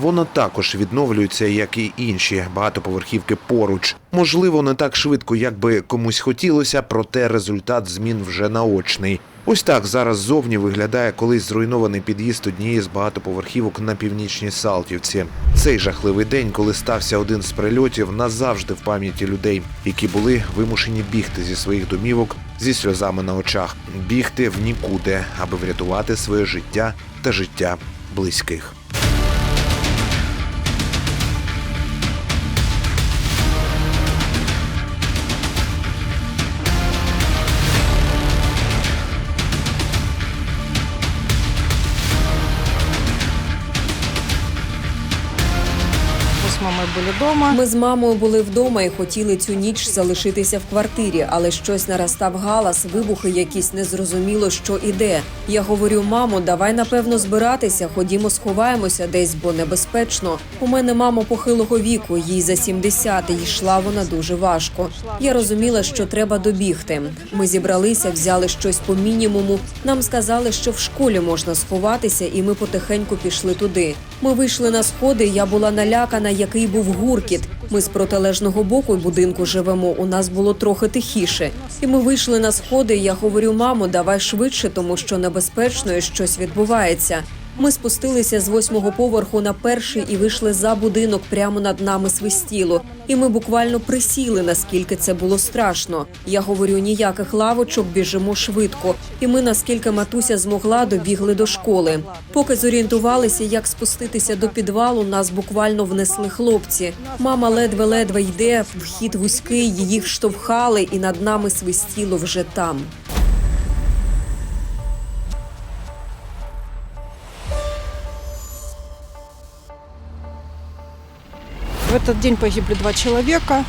Воно також відновлюється, як і інші багатоповерхівки поруч. Можливо, не так швидко, як би комусь хотілося, проте результат змін вже наочний. Ось так зараз зовні виглядає колись зруйнований під'їзд однієї з багатоповерхівок на північній Салтівці. Цей жахливий день, коли стався один з прильотів, назавжди в пам'яті людей, які були вимушені бігти зі своїх домівок зі сльозами на очах, бігти в нікуди, аби врятувати своє життя та життя близьких. С мамой были дома. Ми з мамою були вдома і хотіли цю ніч залишитися в квартирі, але щось наростав галас, вибухи якісь незрозуміло, що іде. Я говорю, мамо, давай напевно збиратися, ходімо, сховаємося десь, бо небезпечно. У мене мама похилого віку, їй за 70, і йшла вона дуже важко. Я розуміла, що треба добігти. Ми зібралися, взяли щось по мінімуму. Нам сказали, що в школі можна сховатися, і ми потихеньку пішли туди. Ми вийшли на сходи. Я була налякана, який був гуркіт. Ми з протилежного боку будинку живемо. У нас було трохи тихіше. І ми вийшли на сходи. Я говорю, мамо, давай швидше, тому що небезпечно і щось відбувається. Ми спустилися з восьмого поверху на перший і вийшли за будинок. Прямо над нами свистіло. І ми буквально присіли, наскільки це було страшно. Я говорю, ніяких лавочок, біжимо швидко. І ми, наскільки матуся змогла, добігли до школи. Поки зорієнтувалися, як спуститися до підвалу, нас буквально внесли хлопці. Мама ледве-ледве йде, вхід вузький, її вштовхали, і над нами свистіло вже там. В этот день погибли два человека.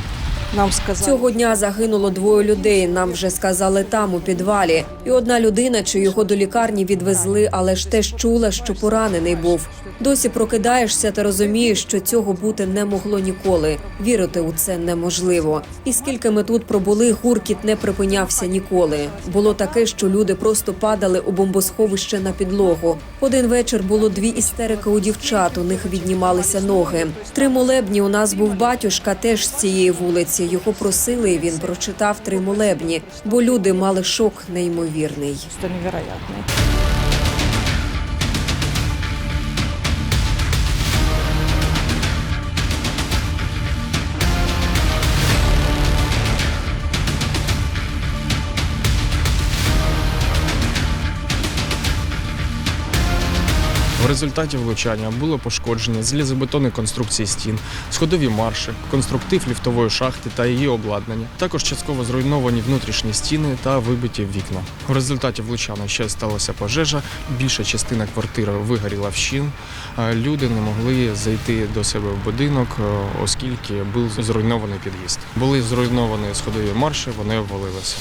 Нам сказали. Цього дня загинуло двоє людей. Нам вже сказали там у підвалі. І одна людина, чи його до лікарні відвезли, але ж теж чула, що поранений був. Досі прокидаєшся та розумієш, що цього бути не могло ніколи. Вірити у це неможливо. І скільки ми тут пробули, гуркіт не припинявся ніколи. Було таке, що люди просто падали у бомбосховище на підлогу. Один вечір було дві істерики у дівчат. У них віднімалися ноги. Три молебні. У нас був батюшка теж з цієї вулиці. Його просили, і він прочитав три молебні, бо люди мали шок неймовірний. Це невероятное. В результаті влучання було пошкодження залізобетонної конструкції стін, сходові марші, конструктив ліфтової шахти та її обладнання. Також частково зруйновані внутрішні стіни та вибиті вікна. В результаті влучання ще сталася пожежа. Більша частина квартири вигоріла вщин. Е, Люди не могли зайти до себе в будинок, е, оскільки був зруйнований під'їзд. Були зруйновані сходові марші, вони обвалилися.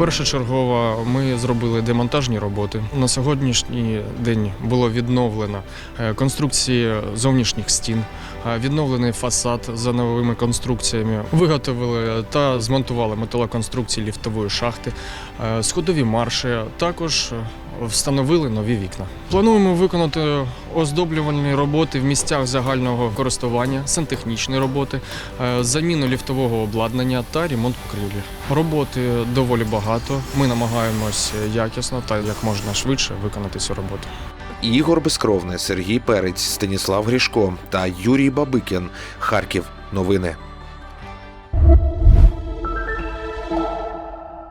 Першочергово ми зробили демонтажні роботи. На сьогоднішній день було відновлено е, конструкції зовнішніх стін, е, відновлений фасад за новими конструкціями. Виготовили та змонтували металоконструкції ліфтової шахти, е, сходові марші. Також встановили нові вікна. Плануємо виконати оздоблювальні роботи в місцях загального користування, сантехнічні роботи, е, заміну ліфтового обладнання та ремонт покрівлі. Роботи доволі багато. Ми намагаємось якісно та як можна швидше виконати цю роботу. Ігор Безкровний, Сергій Перець, Станіслав Грішко та Юрій Бабикін. Харків. Новини.